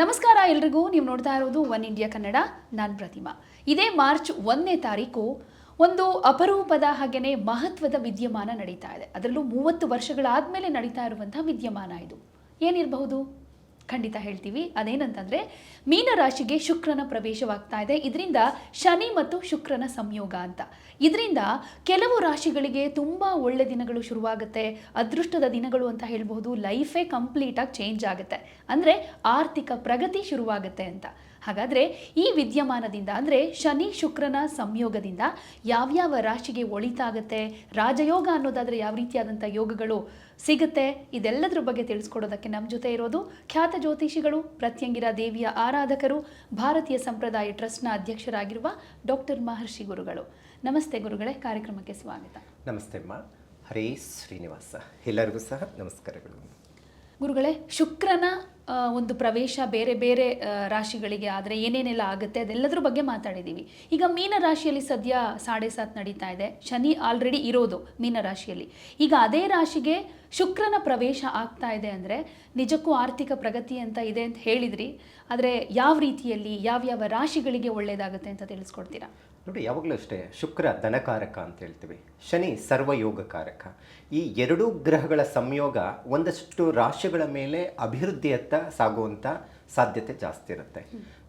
ನಮಸ್ಕಾರ ಎಲ್ರಿಗೂ, ನೀವು ನೋಡ್ತಾ ಇರೋದು ಒನ್ ಇಂಡಿಯಾ ಕನ್ನಡ, ನಾನು ಪ್ರತಿಮಾ. ಇದೇ ಮಾರ್ಚ್ ಒಂದನೇ ತಾರೀಕು ಒಂದು ಅಪರೂಪದ ಹಾಗೆಯೇ ಮಹತ್ವದ ವಿದ್ಯಮಾನ ನಡೀತಾ ಇದೆ. ಅದರಲ್ಲೂ ಮೂವತ್ತು ವರ್ಷಗಳಾದಮೇಲೆ ನಡೀತಾ ಇರುವಂತಹ ವಿದ್ಯಮಾನ ಇದು. ಏನಿರಬಹುದು? ಖಂಡಿತ ಹೇಳ್ತೀವಿ. ಅದೇನಂತಂದ್ರೆ, ಮೀನರಾಶಿಗೆ ಶುಕ್ರನ ಪ್ರವೇಶವಾಗ್ತಾ ಇದೆ. ಇದರಿಂದ ಶನಿ ಮತ್ತು ಶುಕ್ರನ ಸಂಯೋಗ ಅಂತ. ಇದರಿಂದ ಕೆಲವು ರಾಶಿಗಳಿಗೆ ತುಂಬ ಒಳ್ಳೆ ದಿನಗಳು ಶುರುವಾಗುತ್ತೆ. ಅದೃಷ್ಟದ ದಿನಗಳು ಅಂತ ಹೇಳ್ಬಹುದು. ಲೈಫೇ ಕಂಪ್ಲೀಟಾಗಿ ಚೇಂಜ್ ಆಗುತ್ತೆ. ಅಂದರೆ ಆರ್ಥಿಕ ಪ್ರಗತಿ ಶುರುವಾಗುತ್ತೆ ಅಂತ. ಹಾಗಾದರೆ ಈ ವಿದ್ಯಮಾನದಿಂದ ಅಂದರೆ ಶನಿ ಶುಕ್ರನ ಸಂಯೋಗದಿಂದ ಯಾವ್ಯಾವ ರಾಶಿಗೆ ಒಳಿತಾಗುತ್ತೆ, ರಾಜಯೋಗ ಅನ್ನೋದಾದರೆ ಯಾವ ರೀತಿಯಾದಂಥ ಯೋಗಗಳು ಸಿಗುತ್ತೆ. ಇದೆಲ್ಲದರ ಬಗ್ಗೆ ತಿಳಿಸ್ಕೊಡೋದಕ್ಕೆ ನಮ್ಮ ಜೊತೆ ಇರೋದು ಖ್ಯಾತ ಜ್ಯೋತಿಷಿಗಳು ಪ್ರತ್ಯಂಗಿರ ದೇವಿಯ ಆರಾಧಕರು ಭಾರತೀಯ ಸಂಪ್ರದಾಯ ಟ್ರಸ್ಟ್ನ ಅಧ್ಯಕ್ಷರಾಗಿರುವ ಡಾಕ್ಟರ್ ಮಹರ್ಷಿ ಗುರುಗಳು. ನಮಸ್ತೆ ಗುರುಗಳೇ ಕಾರ್ಯಕ್ರಮಕ್ಕೆ ಸ್ವಾಗತ. ನಮಸ್ತೆ ಅಮ್ಮ. ಹರೇ ಶ್ರೀನಿವಾಸ. ಎಲ್ಲರಿಗೂ ಸಹ ನಮಸ್ಕಾರಗಳು. ಗುರುಗಳೇ ಶುಕ್ರನ ಒಂದು ಪ್ರವೇಶ ಬೇರೆ ಬೇರೆ ರಾಶಿಗಳಿಗೆ ಆದರೆ ಏನೇನೆಲ್ಲ ಆಗುತ್ತೆ ಅದೆಲ್ಲದ್ರ ಬಗ್ಗೆ ಮಾತಾಡಿದ್ದೀವಿ ಈಗ ಮೀನ ರಾಶಿಯಲ್ಲಿ ಸದ್ಯ ಸಾಡೆ ಸಾತ್ ನಡೀತಾ ಇದೆ. ಶನಿ ಆಲ್ರೆಡಿ ಇರೋದು ಮೀನ ರಾಶಿಯಲ್ಲಿ. ಈಗ ಅದೇ ರಾಶಿಗೆ ಶುಕ್ರನ ಪ್ರವೇಶ ಆಗ್ತಾ ಇದೆ ಅಂದರೆ ನಿಜಕ್ಕೂ ಆರ್ಥಿಕ ಪ್ರಗತಿ ಅಂತ ಇದೆ ಅಂತ ಹೇಳಿದ್ರಿ. ಆದರೆ ಯಾವ ರೀತಿಯಲ್ಲಿ, ಯಾವ್ಯಾವ ರಾಶಿಗಳಿಗೆ ಒಳ್ಳೆಯದಾಗುತ್ತೆ ಅಂತ ತಿಳಿಸ್ಕೊಡ್ತೀರಾ? ನೋಡಿ, ಯಾವಾಗಲೂ ಅಷ್ಟೇ ಶುಕ್ರ ಧನಕಾರಕ ಅಂತ ಹೇಳ್ತೀವಿ, ಶನಿ ಸರ್ವಯೋಗಕಾರಕ. ಈ ಎರಡೂ ಗ್ರಹಗಳ ಸಂಯೋಗ ಒಂದಷ್ಟು ರಾಶಿಗಳ ಮೇಲೆ ಅಭಿವೃದ್ಧಿಯತ್ತ ಸಾಗುವಂಥ ಸಾಧ್ಯತೆ ಜಾಸ್ತಿ ಇರುತ್ತೆ.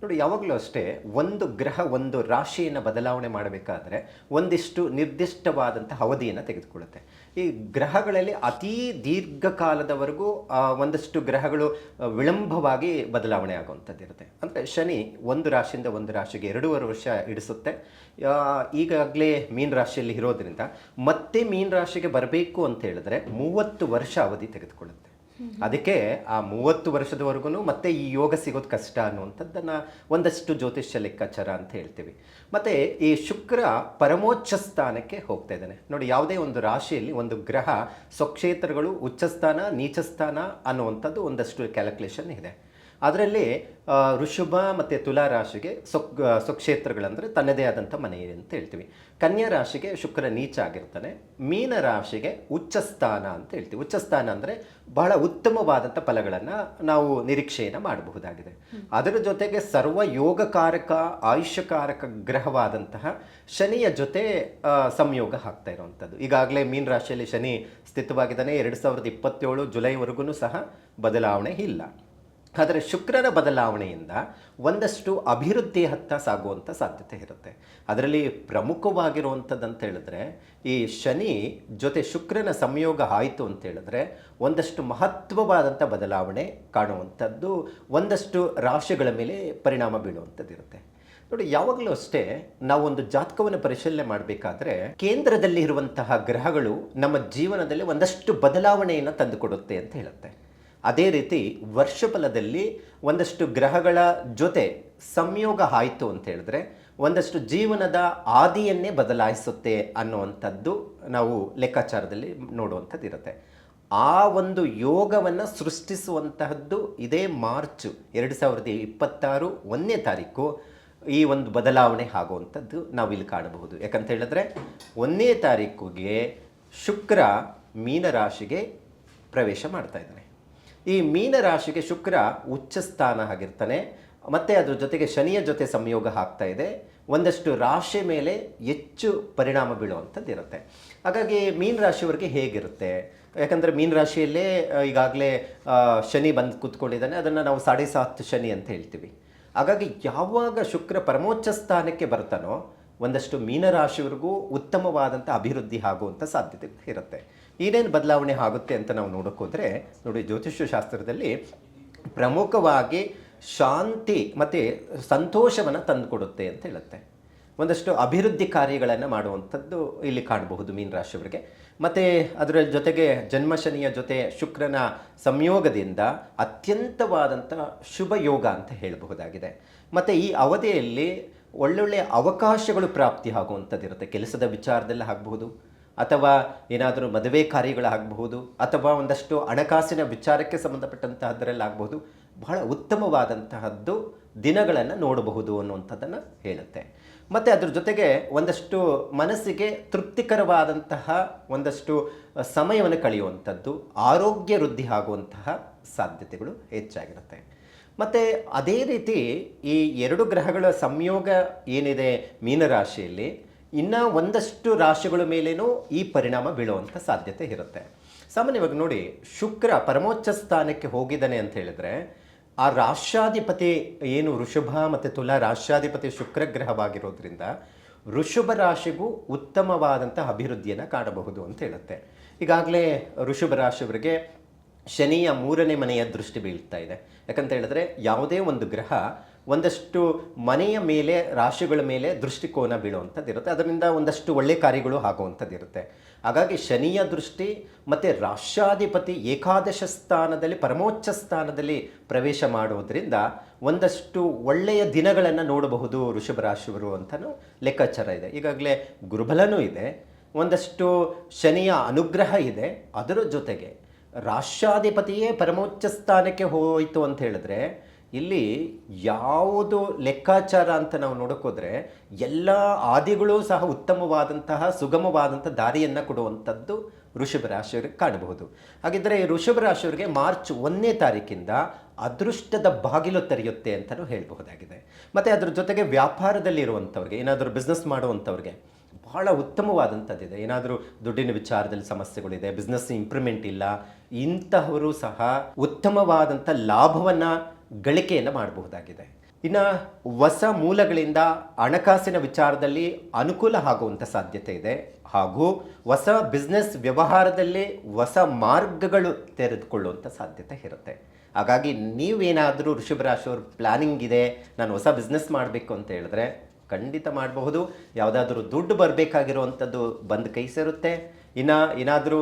ನೋಡಿ ಯಾವಾಗಲೂ ಅಷ್ಟೇ ಒಂದು ಗ್ರಹ ಒಂದು ರಾಶಿಯನ್ನು ಬದಲಾವಣೆ ಮಾಡಬೇಕಾದ್ರೆ ಒಂದಿಷ್ಟು ನಿರ್ದಿಷ್ಟವಾದಂಥ ಅವಧಿಯನ್ನು ತೆಗೆದುಕೊಳ್ಳುತ್ತೆ. ಈ ಗ್ರಹಗಳಲ್ಲಿ ಅತೀ ದೀರ್ಘಕಾಲದವರೆಗೂ ಒಂದಷ್ಟು ಗ್ರಹಗಳು ವಿಳಂಬವಾಗಿ ಬದಲಾವಣೆ ಆಗುವಂಥದ್ದು ಇರುತ್ತೆ. ಅಂದರೆ ಶನಿ ಒಂದು ರಾಶಿಯಿಂದ ಒಂದು ರಾಶಿಗೆ ಎರಡೂವರೆ ವರ್ಷ ಇಡಿಸುತ್ತೆ. ಆ, ಈಗಾಗಲೇ ಮೀನ ರಾಶಿಯಲ್ಲಿ ಇರೋದ್ರಿಂದ ಮತ್ತೆ ಮೀನ ರಾಶಿಗೆ ಬರಬೇಕು ಅಂತ ಹೇಳಿದ್ರೆ ಮೂವತ್ತು ವರ್ಷ ಅವಧಿ ತೆಗೆದುಕೊಳ್ಳುತ್ತೆ. ಅದಕ್ಕೆ ಆ ಮೂವತ್ತು ವರ್ಷದವರೆಗೂ ಮತ್ತೆ ಈ ಯೋಗ ಸಿಗೋದು ಕಷ್ಟ ಅನ್ನುವಂಥದ್ದನ್ನು ಒಂದಷ್ಟು ಜ್ಯೋತಿಷ್ಯ ಲೆಕ್ಕಾಚಾರ ಅಂತ ಹೇಳ್ತೀವಿ. ಮತ್ತು ಈ ಶುಕ್ರ ಪರಮೋಚ್ಚ ಸ್ಥಾನಕ್ಕೆ ಹೋಗ್ತಾ ಇದ್ದಾನೆ. ನೋಡಿ, ಯಾವುದೇ ಒಂದು ರಾಶಿಯಲ್ಲಿ ಒಂದು ಗ್ರಹ ಸ್ವಕ್ಷೇತ್ರಗಳು, ಉಚ್ಚಸ್ಥಾನ, ನೀಚಸ್ಥಾನ ಅನ್ನುವಂಥದ್ದು ಒಂದಷ್ಟು ಕ್ಯಾಲ್ಕುಲೇಷನ್ ಇದೆ. ಅದರಲ್ಲಿ ಋಷಭ ಮತ್ತು ತುಲಾ ರಾಶಿಗೆ ಸ್ವಕ್ ಸ್ವಕ್ಷೇತ್ರಗಳಂದರೆ ತನ್ನದೇ ಆದಂಥ ಮನೆ ಅಂತ ಹೇಳ್ತೀವಿ. ಕನ್ಯಾ ರಾಶಿಗೆ ಶುಕ್ರ ನೀಚ ಆಗಿರ್ತಾನೆ. ಮೀನ ರಾಶಿಗೆ ಉಚ್ಚಸ್ಥಾನ ಅಂತ ಹೇಳ್ತೀವಿ. ಉಚ್ಚಸ್ಥಾನ ಅಂದರೆ ಬಹಳ ಉತ್ತಮವಾದಂಥ ಫಲಗಳನ್ನು ನಾವು ನಿರೀಕ್ಷೆಯನ್ನು ಮಾಡಬಹುದಾಗಿದೆ. ಅದರ ಜೊತೆಗೆ ಸರ್ವ ಯೋಗಕಾರಕ ಆಯುಷ್ಯಕಾರಕ ಗ್ರಹವಾದಂತಹ ಶನಿಯ ಜೊತೆ ಸಂಯೋಗ ಆಗ್ತಾ ಇರುವಂಥದ್ದು. ಈಗಾಗಲೇ ಮೀನ ರಾಶಿಯಲ್ಲಿ ಶನಿ ಸ್ಥಿತವಾಗಿದ್ದಾನೆ. ಎರಡು ಸಾವಿರದ ಇಪ್ಪತ್ತೇಳು ಜುಲೈವರೆಗೂ ಸಹ ಬದಲಾವಣೆ ಇಲ್ಲ. ಆದರೆ ಶುಕ್ರನ ಬದಲಾವಣೆಯಿಂದ ಒಂದಷ್ಟು ಅಭಿವೃದ್ಧಿ ಹತ್ತ ಸಾಗುವಂಥ ಸಾಧ್ಯತೆ ಇರುತ್ತೆ. ಅದರಲ್ಲಿ ಪ್ರಮುಖವಾಗಿರುವಂಥದ್ದು ಅಂತ ಹೇಳಿದ್ರೆ ಈ ಶನಿ ಜೊತೆ ಶುಕ್ರನ ಸಂಯೋಗ ಆಯಿತು ಅಂತ ಹೇಳಿದ್ರೆ ಒಂದಷ್ಟು ಮಹತ್ವವಾದಂಥ ಬದಲಾವಣೆ ಕಾಣುವಂಥದ್ದು, ಒಂದಷ್ಟು ರಾಶಿಗಳ ಮೇಲೆ ಪರಿಣಾಮ ಬೀಳುವಂಥದ್ದು ಇರುತ್ತೆ ನೋಡಿ, ಯಾವಾಗಲೂ ಅಷ್ಟೇ ನಾವು ಒಂದು ಜಾತಕವನ್ನು ಪರಿಶೀಲನೆ ಮಾಡಬೇಕಾದ್ರೆ ಕೇಂದ್ರದಲ್ಲಿ ಇರುವಂತಹ ಗ್ರಹಗಳು ನಮ್ಮ ಜೀವನದಲ್ಲಿ ಒಂದಷ್ಟು ಬದಲಾವಣೆಯನ್ನು ತಂದುಕೊಡುತ್ತೆ ಅಂತ ಹೇಳುತ್ತೆ. ಅದೇ ರೀತಿ ವರ್ಷಫಲದಲ್ಲಿ ಒಂದಷ್ಟು ಗ್ರಹಗಳ ಜೊತೆ ಸಂಯೋಗ ಆಯಿತು ಅಂತ ಹೇಳಿದ್ರೆ ಒಂದಷ್ಟು ಜೀವನದ ಆದಿಯನ್ನೇ ಬದಲಾಯಿಸುತ್ತೆ ಅನ್ನುವಂಥದ್ದು ನಾವು ಲೆಕ್ಕಾಚಾರದಲ್ಲಿ ನೋಡುವಂಥದ್ದು ಇರುತ್ತೆ. ಆ ಒಂದು ಯೋಗವನ್ನು ಸೃಷ್ಟಿಸುವಂತಹದ್ದು ಇದೇ ಮಾರ್ಚ್ ಎರಡು ಸಾವಿರದ ಇಪ್ಪತ್ತಾರು ಒಂದನೇ ತಾರೀಕು ಈ ಒಂದು ಬದಲಾವಣೆ ಆಗುವಂಥದ್ದು ನಾವಿಲ್ಲಿ ಕಾಣಬಹುದು. ಯಾಕಂತ ಹೇಳಿದ್ರೆ ಒಂದನೇ ತಾರೀಕುಗೆ ಶುಕ್ರ ಮೀನರಾಶಿಗೆ ಪ್ರವೇಶ ಮಾಡ್ತಾ ಇದ್ದಾನೆ. ಈ ಮೀನ ರಾಶಿಗೆ ಶುಕ್ರ ಉಚ್ಚ ಸ್ಥಾನ ಆಗಿರ್ತಾನೆ. ಮತ್ತೆ ಅದ್ರ ಜೊತೆಗೆ ಶನಿಯ ಜೊತೆ ಸಂಯೋಗ ಆಗ್ತಾ ಇದೆ. ಒಂದಷ್ಟು ರಾಶಿ ಮೇಲೆ ಹೆಚ್ಚು ಪರಿಣಾಮ ಬೀಳುವಂಥದ್ದು ಇರುತ್ತೆ ಹಾಗಾಗಿ ಮೀನ ರಾಶಿಯವರಿಗೆ ಹೇಗಿರುತ್ತೆ? ಯಾಕಂದರೆ ಮೀನ ರಾಶಿಯಲ್ಲೇ ಈಗಾಗಲೇ ಶನಿ ಬಂದು ಕೂತ್ಕೊಂಡಿದ್ದಾನೆ. ಅದನ್ನು ನಾವು ಸಾಡೆ ಸಾತ್ ಶನಿ ಅಂತ ಹೇಳ್ತೀವಿ. ಹಾಗಾಗಿ ಯಾವಾಗ ಶುಕ್ರ ಪರಮೋಚ್ಚ ಸ್ಥಾನಕ್ಕೆ ಬರ್ತಾನೋ, ಒಂದಷ್ಟು ಮೀನರಾಶಿಯವರೆಗೂ ಉತ್ತಮವಾದಂಥ ಅಭಿವೃದ್ಧಿ ಆಗುವಂಥ ಸಾಧ್ಯತೆ ಇರುತ್ತೆ. ಏನೇನು ಬದಲಾವಣೆ ಆಗುತ್ತೆ ಅಂತ ನಾವು ನೋಡೋಕ್ಕೋದ್ರೆ ನೋಡಿ ಜ್ಯೋತಿಷ್ಯ ಶಾಸ್ತ್ರದಲ್ಲಿ ಪ್ರಮುಖವಾಗಿ ಶಾಂತಿ ಮತ್ತು ಸಂತೋಷವನ್ನು ತಂದುಕೊಡುತ್ತೆ ಅಂತ ಹೇಳುತ್ತೆ. ಒಂದಷ್ಟು ಅಭಿವೃದ್ಧಿ ಕಾರ್ಯಗಳನ್ನು ಮಾಡುವಂಥದ್ದು ಇಲ್ಲಿ ಕಾಣಬಹುದು ಮೀನ ರಾಶಿಯವರಿಗೆ. ಮತ್ತು ಅದರ ಜೊತೆಗೆ ಜನ್ಮಶನಿಯ ಜೊತೆ ಶುಕ್ರನ ಸಂಯೋಗದಿಂದ ಅತ್ಯಂತವಾದಂಥ ಶುಭ ಯೋಗ ಅಂತ ಹೇಳಬಹುದಾಗಿದೆ. ಮತ್ತು ಈ ಅವಧಿಯಲ್ಲಿ ಒಳ್ಳೊಳ್ಳೆಯ ಅವಕಾಶಗಳು ಪ್ರಾಪ್ತಿ ಆಗುವಂಥದ್ದು ಇರುತ್ತೆ ಕೆಲಸದ ವಿಚಾರದಲ್ಲಿ ಆಗಬಹುದು ಅಥವಾ ಏನಾದರೂ ಮದುವೆ ಕಾರ್ಯಗಳಾಗಬಹುದು, ಅಥವಾ ಒಂದಷ್ಟು ಹಣಕಾಸಿನ ವಿಚಾರಕ್ಕೆ ಸಂಬಂಧಪಟ್ಟಂತಹದ್ದರಲ್ಲಾಗಬಹುದು ಬಹಳ ಉತ್ತಮವಾದಂತಹದ್ದು ದಿನಗಳನ್ನು ನೋಡಬಹುದು ಅನ್ನುವಂಥದ್ದನ್ನು ಹೇಳುತ್ತೆ. ಮತ್ತು ಅದ್ರ ಜೊತೆಗೆ ಒಂದಷ್ಟು ಮನಸ್ಸಿಗೆ ತೃಪ್ತಿಕರವಾದಂತಹ ಒಂದಷ್ಟು ಸಮಯವನ್ನು ಕಳೆಯುವಂಥದ್ದು, ಆರೋಗ್ಯ ವೃದ್ಧಿ ಆಗುವಂತಹ ಸಾಧ್ಯತೆಗಳು ಹೆಚ್ಚಾಗಿರುತ್ತೆ. ಮತ್ತು ಅದೇ ರೀತಿ ಈ ಎರಡು ಗ್ರಹಗಳ ಸಂಯೋಗ ಏನಿದೆ ಮೀನರಾಶಿಯಲ್ಲಿ ಇನ್ನು ಒಂದಷ್ಟು ರಾಶಿಗಳ ಮೇಲೇನೂ ಈ ಪರಿಣಾಮ ಬೀಳುವಂಥ ಸಾಧ್ಯತೆ ಇರುತ್ತೆ. ಸಾಮಾನ್ಯವಾಗಿ ನೋಡಿ, ಶುಕ್ರ ಪರಮೋಚ್ಚ ಸ್ಥಾನಕ್ಕೆ ಹೋಗಿದ್ದಾನೆ ಅಂತ ಹೇಳಿದ್ರೆ, ಆ ರಾಷ್ಟ್ರಾಧಿಪತಿ ಏನು ಋಷಭ ಮತ್ತು ತುಲಾ ರಾಷ್ಟ್ರಾಧಿಪತಿ ಶುಕ್ರ ಗ್ರಹವಾಗಿರೋದ್ರಿಂದ ಋಷಭ ರಾಶಿಗೂ ಉತ್ತಮವಾದಂಥ ಅಭಿವೃದ್ಧಿಯನ್ನು ಕಾಣಬಹುದು ಅಂತ ಹೇಳುತ್ತೆ. ಈಗಾಗಲೇ ಋಷಭ ರಾಶಿಯವರಿಗೆ ಶನಿಯ ಮೂರನೇ ಮನೆಯ ದೃಷ್ಟಿ ಬೀಳ್ತಾ ಇದೆ. ಯಾಕಂತ ಹೇಳಿದ್ರೆ, ಯಾವುದೇ ಒಂದು ಗ್ರಹ ಒಂದಷ್ಟು ಮನೆಯ ಮೇಲೆ, ರಾಶಿಗಳ ಮೇಲೆ ದೃಷ್ಟಿಕೋನ ಬೀಳುವಂಥದ್ದು ಇರುತ್ತೆ ಅದರಿಂದ ಒಂದಷ್ಟು ಒಳ್ಳೆ ಕಾರ್ಯಗಳು ಆಗುವಂಥದ್ದು ಇರುತ್ತೆ ಹಾಗಾಗಿ ಶನಿಯ ದೃಷ್ಟಿ ಮತ್ತು ರಾಷ್ಟ್ರಾಧಿಪತಿ ಏಕಾದಶ ಸ್ಥಾನದಲ್ಲಿ, ಪರಮೋಚ್ಚ ಸ್ಥಾನದಲ್ಲಿ ಪ್ರವೇಶ ಮಾಡುವುದರಿಂದ ಒಂದಷ್ಟು ಒಳ್ಳೆಯ ದಿನಗಳನ್ನು ನೋಡಬಹುದು ಋಷಭ ರಾಶಿಯವರು ಅಂತಲೂ ಲೆಕ್ಕಾಚಾರ ಇದೆ. ಈಗಾಗಲೇ ಗುರುಬಲನೂ ಇದೆ. ಒಂದಷ್ಟು ಶನಿಯ ಅನುಗ್ರಹ ಇದೆ. ಅದರ ಜೊತೆಗೆ ರಾಷ್ಟ್ರಾಧಿಪತಿಯೇ ಪರಮೋಚ್ಚ ಸ್ಥಾನಕ್ಕೆ ಹೋಯಿತು ಅಂತ ಹೇಳಿದ್ರೆ ಇಲ್ಲಿ ಯಾವುದು ಲೆಕ್ಕಾಚಾರ ಅಂತ ನಾವು ನೋಡೋಕ್ಕೋದ್ರೆ ಎಲ್ಲ ಆದಿಗಳು ಸಹ ಉತ್ತಮವಾದಂತಹ ಸುಗಮವಾದಂಥ ದಾರಿಯನ್ನು ಕೊಡುವಂಥದ್ದು ವೃಷಭ ರಾಶಿಯವರಿಗೆ ಕಾಣಬಹುದು. ಹಾಗಿದ್ದರೆ ಈ ಋಷಭ ರಾಶಿಯವರಿಗೆ ಮಾರ್ಚ್ ಒಂದನೇ ತಾರೀಕಿಂದ ಅದೃಷ್ಟದ ಬಾಗಿಲು ತೆರೆಯುತ್ತೆ ಅಂತಲೂ ಹೇಳಬಹುದಾಗಿದೆ. ಮತ್ತು ಅದ್ರ ಜೊತೆಗೆ ವ್ಯಾಪಾರದಲ್ಲಿರುವಂಥವ್ರಿಗೆ ಏನಾದರೂ ಬಿಸ್ನೆಸ್ ಮಾಡುವಂಥವ್ರಿಗೆ ಬಹಳ ಉತ್ತಮವಾದಂಥದ್ದಿದೆ. ಏನಾದರೂ ದುಡ್ಡಿನ ವಿಚಾರದಲ್ಲಿ ಸಮಸ್ಯೆಗಳಿದೆ ಬಿಸ್ನೆಸ್ ಇಂಪ್ರೂವ್ಮೆಂಟ್ ಇಲ್ಲ, ಇಂತಹವರು ಸಹ ಉತ್ತಮವಾದಂಥ ಲಾಭವನ್ನು ಗಳಿಕೆಯನ್ನು ಮಾಡಬಹುದಾಗಿದೆ. ಇನ್ನು ಹೊಸ ಮೂಲಗಳಿಂದ ಹಣಕಾಸಿನ ವಿಚಾರದಲ್ಲಿ ಅನುಕೂಲ ಆಗುವಂಥ ಸಾಧ್ಯತೆ ಇದೆ. ಹಾಗೂ ಹೊಸ ಬಿಸ್ನೆಸ್ ವ್ಯವಹಾರದಲ್ಲಿ ಹೊಸ ಮಾರ್ಗಗಳು ತೆರೆದುಕೊಳ್ಳುವಂಥ ಸಾಧ್ಯತೆ ಇರುತ್ತೆ. ಹಾಗಾಗಿ ನೀವೇನಾದರೂ ಋಷಭ ರಾಶಿಯವ್ರ ಪ್ಲಾನಿಂಗ್ ಇದೆ, ನಾನು ಹೊಸ ಬಿಸ್ನೆಸ್ ಮಾಡಬೇಕು ಅಂತ ಹೇಳಿದ್ರೆ ಖಂಡಿತ ಮಾಡಬಹುದು. ಯಾವುದಾದ್ರೂ ದುಡ್ಡು ಬರಬೇಕಾಗಿರುವಂಥದ್ದು ಬಂದು ಕೈ ಸೇರುತ್ತೆ. ಇನ್ನು ಏನಾದರೂ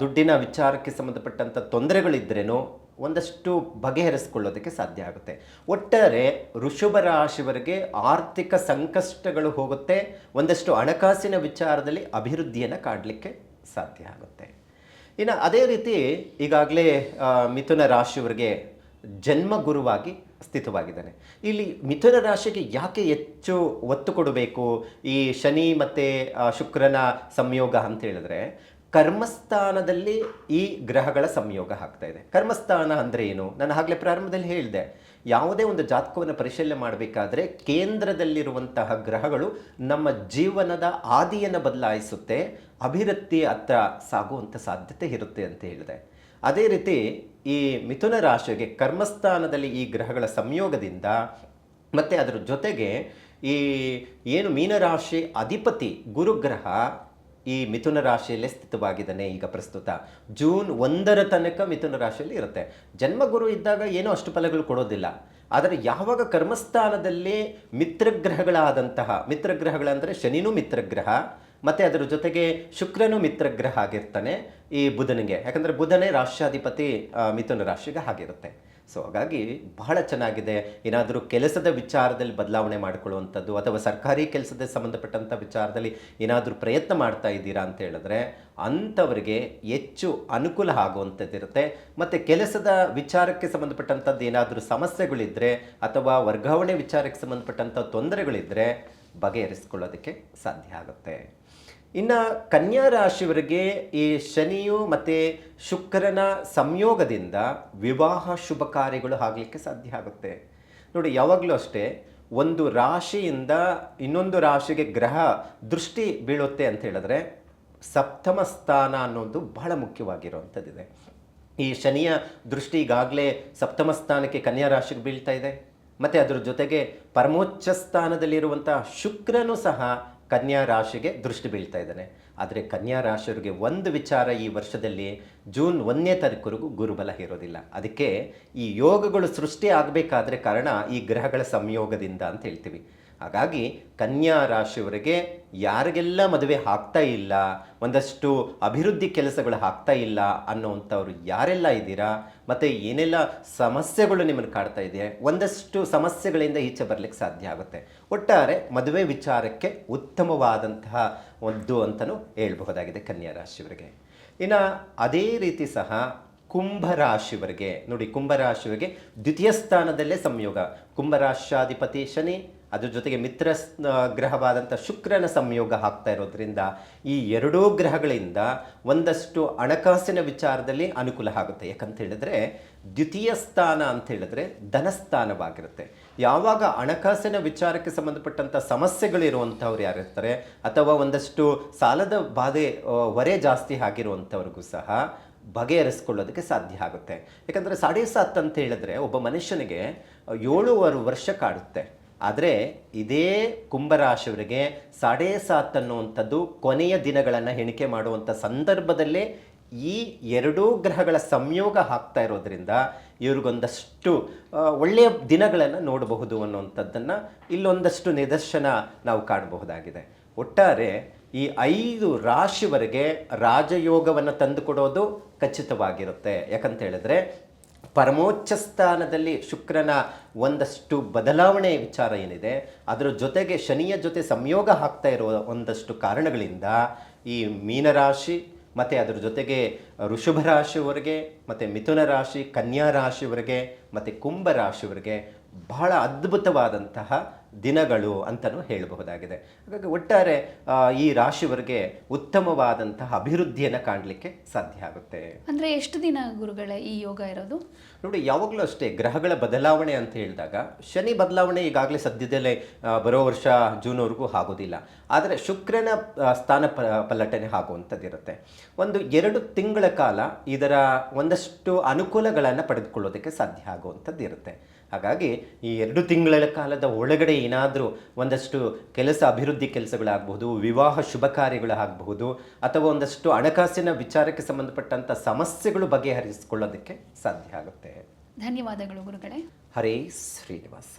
ದುಡ್ಡಿನ ವಿಚಾರಕ್ಕೆ ಸಂಬಂಧಪಟ್ಟಂಥ ತೊಂದರೆಗಳಿದ್ರೇನೋ ಒಂದಷ್ಟು ಬಗೆಹರಿಸ್ಕೊಳ್ಳೋದಕ್ಕೆ ಸಾಧ್ಯ ಆಗುತ್ತೆ. ಒಟ್ಟಾರೆ ಋಷಭ ರಾಶಿಯವರಿಗೆ ಆರ್ಥಿಕ ಸಂಕಷ್ಟಗಳು ಹೋಗುತ್ತೆ, ಒಂದಷ್ಟು ಹಣಕಾಸಿನ ವಿಚಾರದಲ್ಲಿ ಅಭಿವೃದ್ಧಿಯನ್ನು ಕಾಡಲಿಕ್ಕೆ ಸಾಧ್ಯ ಆಗುತ್ತೆ. ಇನ್ನು ಅದೇ ರೀತಿ ಈಗಾಗಲೇ ಮಿಥುನ ರಾಶಿಯವರಿಗೆ ಜನ್ಮ ಗುರುವಾಗಿ ಸ್ಥಿತವಾಗಿದ್ದಾನೆ. ಇಲ್ಲಿ ಮಿಥುನ ರಾಶಿಗೆ ಯಾಕೆ ಹೆಚ್ಚು ಒತ್ತು ಕೊಡಬೇಕು? ಈ ಶನಿ ಮತ್ತು ಶುಕ್ರನ ಸಂಯೋಗ ಅಂತ ಹೇಳಿದ್ರೆ ಕರ್ಮಸ್ಥಾನದಲ್ಲಿ ಈ ಗ್ರಹಗಳ ಸಂಯೋಗ ಆಗ್ತಾ ಇದೆ. ಕರ್ಮಸ್ಥಾನ ಅಂದರೆ ಏನು? ನಾನು ಆಗಲೇ ಪ್ರಾರಂಭದಲ್ಲಿ ಹೇಳಿದೆ, ಯಾವುದೇ ಒಂದು ಜಾತಕವನ್ನು ಪರಿಶೀಲನೆ ಮಾಡಬೇಕಾದ್ರೆ ಕೇಂದ್ರದಲ್ಲಿರುವಂತಹ ಗ್ರಹಗಳು ನಮ್ಮ ಜೀವನದ ಆದಿಯನ್ನು ಬದಲಾಯಿಸುತ್ತೆ, ಅಭಿವೃದ್ಧಿ ಹತ್ರ ಸಾಗುವಂಥ ಸಾಧ್ಯತೆ ಇರುತ್ತೆ ಅಂತ ಹೇಳಿದೆ. ಅದೇ ರೀತಿ ಈ ಮಿಥುನ ರಾಶಿಗೆ ಕರ್ಮಸ್ಥಾನದಲ್ಲಿ ಈ ಗ್ರಹಗಳ ಸಂಯೋಗದಿಂದ ಮತ್ತು ಅದರ ಜೊತೆಗೆ ಈ ಏನು ಮೀನರಾಶಿ ಅಧಿಪತಿ ಗುರುಗ್ರಹ ಈ ಮಿಥುನ ರಾಶಿಯಲ್ಲೇ ಸ್ಥಿತವಾಗಿದ್ದಾನೆ ಈಗ ಪ್ರಸ್ತುತ. ಜೂನ್ ಒಂದರ ತನಕ ಮಿಥುನ ರಾಶಿಯಲ್ಲಿ ಇರುತ್ತೆ. ಜನ್ಮಗುರು ಇದ್ದಾಗ ಏನೂ ಅಷ್ಟು ಫಲಗಳು ಕೊಡೋದಿಲ್ಲ. ಆದರೆ ಯಾವಾಗ ಕರ್ಮಸ್ಥಾನದಲ್ಲಿ ಮಿತ್ರಗ್ರಹಗಳಾದಂತಹ, ಮಿತ್ರಗ್ರಹಗಳಂದರೆ ಶನಿನೂ ಮಿತ್ರಗ್ರಹ, ಮತ್ತು ಅದರ ಜೊತೆಗೆ ಶುಕ್ರನೂ ಮಿತ್ರಗ್ರಹ ಆಗಿರ್ತಾನೆ ಈ ಬುಧನಿಗೆ. ಯಾಕಂದರೆ ಬುಧನೇ ರಾಷ್ಟ್ರಾಧಿಪತಿ ಮಿಥುನ ರಾಶಿಗೆ ಆಗಿರುತ್ತೆ ಸೊ ಹಾಗಾಗಿ ಬಹಳ ಚೆನ್ನಾಗಿದೆ. ಏನಾದರೂ ಕೆಲಸದ ವಿಚಾರದಲ್ಲಿ ಬದಲಾವಣೆ ಮಾಡಿಕೊಳ್ಳುವಂಥದ್ದು ಅಥವಾ ಸರ್ಕಾರಿ ಕೆಲಸದ ಸಂಬಂಧಪಟ್ಟಂಥ ವಿಚಾರದಲ್ಲಿ ಏನಾದರೂ ಪ್ರಯತ್ನ ಮಾಡ್ತಾ ಇದ್ದೀರಾ ಅಂತ ಹೇಳಿದ್ರೆ, ಅಂಥವರಿಗೆ ಹೆಚ್ಚು ಅನುಕೂಲ ಆಗುವಂಥದ್ದಿರುತ್ತೆ ಮತ್ತು ಕೆಲಸದ ವಿಚಾರಕ್ಕೆ ಸಂಬಂಧಪಟ್ಟಂಥದ್ದು ಏನಾದರೂ ಸಮಸ್ಯೆಗಳಿದ್ದರೆ ಅಥವಾ ವರ್ಗಾವಣೆ ವಿಚಾರಕ್ಕೆ ಸಂಬಂಧಪಟ್ಟಂಥ ತೊಂದರೆಗಳಿದ್ದರೆ ಬಗೆಹರಿಸ್ಕೊಳ್ಳೋದಕ್ಕೆ ಸಾಧ್ಯ ಆಗುತ್ತೆ. ಇನ್ನು ಕನ್ಯಾ ರಾಶಿಯವರಿಗೆ ಈ ಶನಿಯು ಮತ್ತು ಶುಕ್ರನ ಸಂಯೋಗದಿಂದ ವಿವಾಹ ಶುಭ ಕಾರ್ಯಗಳು ಆಗಲಿಕ್ಕೆ ಸಾಧ್ಯ ಆಗುತ್ತೆ. ನೋಡಿ, ಯಾವಾಗಲೂ ಅಷ್ಟೇ ಒಂದು ರಾಶಿಯಿಂದ ಇನ್ನೊಂದು ರಾಶಿಗೆ ಗ್ರಹ ದೃಷ್ಟಿ ಬೀಳುತ್ತೆ ಅಂತ ಹೇಳಿದ್ರೆ ಸಪ್ತಮ ಸ್ಥಾನ ಅನ್ನೋದು ಬಹಳ ಮುಖ್ಯವಾಗಿರುವಂಥದ್ದಿದೆ. ಈ ಶನಿಯ ದೃಷ್ಟಿ ಈಗಾಗಲೇ ಸಪ್ತಮ ಸ್ಥಾನಕ್ಕೆ ಕನ್ಯಾ ರಾಶಿಗೆ ಬೀಳ್ತಾ ಇದೆ. ಮತ್ತು ಅದರ ಜೊತೆಗೆ ಪರಮೋಚ್ಚ ಸ್ಥಾನದಲ್ಲಿರುವಂಥ ಶುಕ್ರನು ಸಹ ಕನ್ಯಾ ರಾಶಿಗೆ ದೃಷ್ಟಿ ಬೀಳ್ತಾ ಇದ್ದಾನೆ. ಆದರೆ ಕನ್ಯಾ ರಾಶಿಯವರಿಗೆ ಒಂದು ವಿಚಾರ ಈ ವರ್ಷದಲ್ಲಿ ಜೂನ್ ಒಂದನೇ ತಾರೀಕುವರೆಗೂ ಗುರುಬಲ ಇರೋದಿಲ್ಲ ಅದಕ್ಕೆ ಈ ಯೋಗಗಳು ಸೃಷ್ಟಿ ಆಗಬೇಕಾದ್ರೆ ಕಾರಣ ಈ ಗ್ರಹಗಳ ಸಂಯೋಗದಿಂದ ಅಂತ ಹೇಳ್ತೀವಿ. ಹಾಗಾಗಿ ಕನ್ಯಾ ರಾಶಿಯವರಿಗೆ ಯಾರಿಗೆಲ್ಲ ಮದುವೆ ಆಗ್ತಾ ಇಲ್ಲ, ಒಂದಷ್ಟು ಅಭಿವೃದ್ಧಿ ಕೆಲಸಗಳು ಆಗ್ತಾ ಇಲ್ಲ ಅನ್ನೋವಂಥವ್ರು ಯಾರೆಲ್ಲ ಇದ್ದೀರಾ? ಮತ್ತು ಏನೆಲ್ಲ ಸಮಸ್ಯೆಗಳು ನಿಮ್ಮನ್ನು ಕಾಡ್ತಾ ಇದೆ? ಒಂದಷ್ಟು ಸಮಸ್ಯೆಗಳಿಂದ ಈಚೆ ಬರಲಿಕ್ಕೆ ಸಾಧ್ಯ ಆಗುತ್ತೆ. ಒಟ್ಟಾರೆ ಮದುವೆ ವಿಚಾರಕ್ಕೆ ಉತ್ತಮವಾದಂತಹ ಒಂದು ಅಂತಲೂ ಹೇಳ್ಬಹುದಾಗಿದೆ ಕನ್ಯಾ ರಾಶಿಯವರಿಗೆ. ಇನ್ನು ಅದೇ ರೀತಿ ಸಹ ಕುಂಭರಾಶಿವರಿಗೆ ನೋಡಿ ಕುಂಭರಾಶಿವರಿಗೆ ದ್ವಿತೀಯ ಸ್ಥಾನದಲ್ಲೇ ಸಂಯೋಗ. ಕುಂಭರಾಶಾಧಿಪತಿ ಶನಿ ಅದ್ರ ಜೊತೆಗೆ ಮಿತ್ರ ಗ್ರಹವಾದಂಥ ಶುಕ್ರನ ಸಂಯೋಗ ಆಗ್ತಾ ಇರೋದ್ರಿಂದ ಈ ಎರಡೂ ಗ್ರಹಗಳಿಂದ ಒಂದಷ್ಟು ಹಣಕಾಸಿನ ವಿಚಾರದಲ್ಲಿ ಅನುಕೂಲ ಆಗುತ್ತೆ. ಯಾಕಂತ ಹೇಳಿದ್ರೆ ದ್ವಿತೀಯ ಸ್ಥಾನ ಅಂತ ಹೇಳಿದ್ರೆ ಧನಸ್ಥಾನವಾಗಿರುತ್ತೆ. ಯಾವಾಗ ಹಣಕಾಸಿನ ವಿಚಾರಕ್ಕೆ ಸಂಬಂಧಪಟ್ಟಂಥ ಸಮಸ್ಯೆಗಳಿರುವಂಥವ್ರು ಯಾರಿರ್ತಾರೆ ಅಥವಾ ಒಂದಷ್ಟು ಸಾಲದ ಬಾಧೆ ಹೊರೆ ಜಾಸ್ತಿ ಆಗಿರುವಂಥವ್ರಿಗೂ ಸಹ ಬಗೆಹರಿಸ್ಕೊಳ್ಳೋದಕ್ಕೆ ಸಾಧ್ಯ ಆಗುತ್ತೆ. ಯಾಕಂದರೆ ಸಾಡೆ ಸಾತ್ ಅಂತ ಹೇಳಿದ್ರೆ ಒಬ್ಬ ಮನುಷ್ಯನಿಗೆ ಏಳುವರೆ ವರ್ಷ ಕಾಡುತ್ತೆ. ಆದರೆ ಇದೇ ಕುಂಭರಾಶಿಯವರಿಗೆ ಸಾಡೆ ಸಾತ್ ಅನ್ನುವಂಥದ್ದು ಕೊನೆಯ ದಿನಗಳನ್ನು ಎಣಿಕೆ ಮಾಡುವಂಥ ಸಂದರ್ಭದಲ್ಲೇ ಈ ಎರಡೂ ಗ್ರಹಗಳ ಸಂಯೋಗ ಆಗ್ತಾ ಇರೋದ್ರಿಂದ ಇವ್ರಿಗೊಂದಷ್ಟು ಒಳ್ಳೆಯ ದಿನಗಳನ್ನು ನೋಡಬಹುದು ಅನ್ನುವಂಥದ್ದನ್ನು ಇಲ್ಲೊಂದಷ್ಟು ನಿದರ್ಶನ ನಾವು ಕಾಣಬಹುದಾಗಿದೆ. ಒಟ್ಟಾರೆ ಈ ಐದು ರಾಶಿವರೆಗೆ ರಾಜಯೋಗವನ್ನು ತಂದುಕೊಡೋದು ಖಚಿತವಾಗಿರುತ್ತೆ. ಯಾಕಂತ ಹೇಳಿದ್ರೆ ಪರಮೋಚ್ಚ ಸ್ಥಾನದಲ್ಲಿ ಶುಕ್ರನ ಒಂದಷ್ಟು ಬದಲಾವಣೆ ವಿಚಾರ ಏನಿದೆ, ಅದರ ಜೊತೆಗೆ ಶನಿಯ ಜೊತೆ ಸಂಯೋಗ ಆಗ್ತಾ ಇರೋ ಒಂದಷ್ಟು ಕಾರಣಗಳಿಂದ ಈ ಮೀನರಾಶಿ ಮತ್ತು ಅದರ ಜೊತೆಗೆ ಋಷಭ ರಾಶಿವರೆಗೆ ಮತ್ತು ಮಿಥುನ ರಾಶಿ, ಕನ್ಯಾ ರಾಶಿವರೆಗೆ ಮತ್ತು ಕುಂಭ ರಾಶಿವರೆಗೆ ಬಹಳ ಅದ್ಭುತವಾದಂತಹ ದಿನಗಳು ಅಂತಲೂ ಹೇಳಬಹುದಾಗಿದೆ. ಹಾಗಾಗಿ ಒಟ್ಟಾರೆ ಈ ರಾಶಿವರಿಗೆ ಉತ್ತಮವಾದಂತಹ ಅಭಿವೃದ್ಧಿಯನ್ನು ಕಾಣಲಿಕ್ಕೆ ಸಾಧ್ಯ ಆಗುತ್ತೆ. ಅಂದರೆ ಎಷ್ಟು ದಿನ ಗುರುಗಳೇ ಈ ಯೋಗ ಇರೋದು? ನೋಡಿ ಯಾವಾಗಲೂ ಅಷ್ಟೇ ಗ್ರಹಗಳ ಬದಲಾವಣೆ ಅಂತ ಹೇಳಿದಾಗ ಶನಿ ಬದಲಾವಣೆ ಈಗಾಗಲೇ ಸದ್ಯದಲ್ಲೇ ಬರೋ ವರ್ಷ ಜೂನ್ವರೆಗೂ ಆಗೋದಿಲ್ಲ. ಆದರೆ ಶುಕ್ರನ ಸ್ಥಾನ ಪ ಪಲ್ಲಟನೆ ಆಗುವಂಥದ್ದಿರುತ್ತೆ. ಒಂದು ಎರಡು ತಿಂಗಳ ಕಾಲ ಇದರ ಒಂದಷ್ಟು ಅನುಕೂಲಗಳನ್ನು ಪಡೆದುಕೊಳ್ಳೋದಕ್ಕೆ ಸಾಧ್ಯ ಆಗುವಂಥದ್ದು ಇರುತ್ತೆ ಹಾಗಾಗಿ ಈ ಎರಡು ತಿಂಗಳ ಕಾಲದ ಒಳಗಡೆ ಏನಾದರೂ ಒಂದಷ್ಟು ಕೆಲಸ ಅಭಿವೃದ್ಧಿ ಕೆಲಸಗಳಾಗಬಹುದು ವಿವಾಹ ಶುಭ ಕಾರ್ಯಗಳಾಗಬಹುದು ಅಥವಾ ಒಂದಷ್ಟು ಹಣಕಾಸಿನ ವಿಚಾರಕ್ಕೆ ಸಂಬಂಧಪಟ್ಟಂಥ ಸಮಸ್ಯೆಗಳು ಬಗೆಹರಿಸಿಕೊಳ್ಳೋದಕ್ಕೆ ಸಾಧ್ಯ ಆಗುತ್ತೆ. ಧನ್ಯವಾದಗಳು ಗುರುಗಳೇ. ಹರೇ ಶ್ರೀನಿವಾಸ.